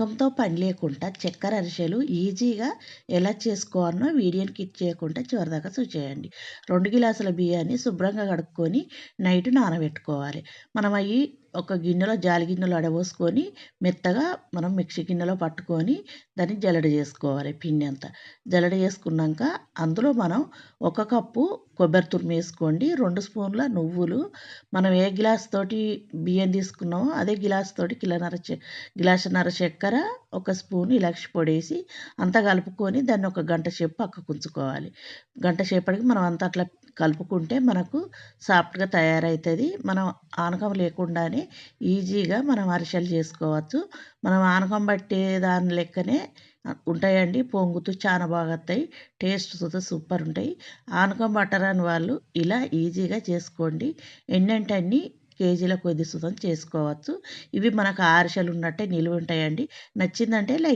పానకంతో పని లేకుండా చక్కెర అరిసెలు ఈజీగా ఎలా చేసుకోవాలనో వీడియోని కిట్ చేయకుండా చివరిదాకా చూసేయండి. రెండు గిలాసుల బియ్యాన్ని శుభ్రంగా కడుక్కొని నైట్ నానబెట్టుకోవాలి. మనం అవి ఒక గిన్నెలో జాలి గిన్నెలో అడబోసుకొని మెత్తగా మనం మిక్సీ గిన్నెలో పట్టుకొని దాన్ని జల్లెడ చేసుకోవాలి పిండి అంతా. జల్లెడ చేసుకున్నాక అందులో మనం ఒక కప్పు కొబ్బరి తురుము వేసుకోండి. రెండు స్పూన్ల నువ్వులు. మనం ఏ గ్లాస్ తోటి బియ్యం తీసుకున్నామో అదే గ్లాస్ తోటి కిలోన్నర నర చక్కెర ఒక స్పూన్ ఇలాచి పొడి వేసి అంతా కలుపుకొని దాన్ని ఒక గంట సేపు పక్కకు ఉంచుకోవాలి. గంట సేపటికి మనం అంతా అట్లా కలుపుకుంటే మనకు సాఫ్ట్గా తయారవుతుంది మనం ఆనకం లేకుండానే ఈజీగా మనం అరిసెలు చేసుకోవచ్చు. మనం ఆనకం పట్టే దాని లెక్కనే ఉంటాయండి. పొంగుతూ చాలా బాగా వస్తాయి టేస్ట్ సూపర్ ఉంటాయి. ఆనకం పట్టరాని వాళ్ళు ఇలా ఈజీగా చేసుకోండి. ఎన్నంటే అన్ని కేజీల కొద్ది సుతం చేసుకోవచ్చు. ఇవి మనకు అరిసెలు ఉన్నట్టే నిలువ ఉంటాయండి నచ్చిందంటే లైక్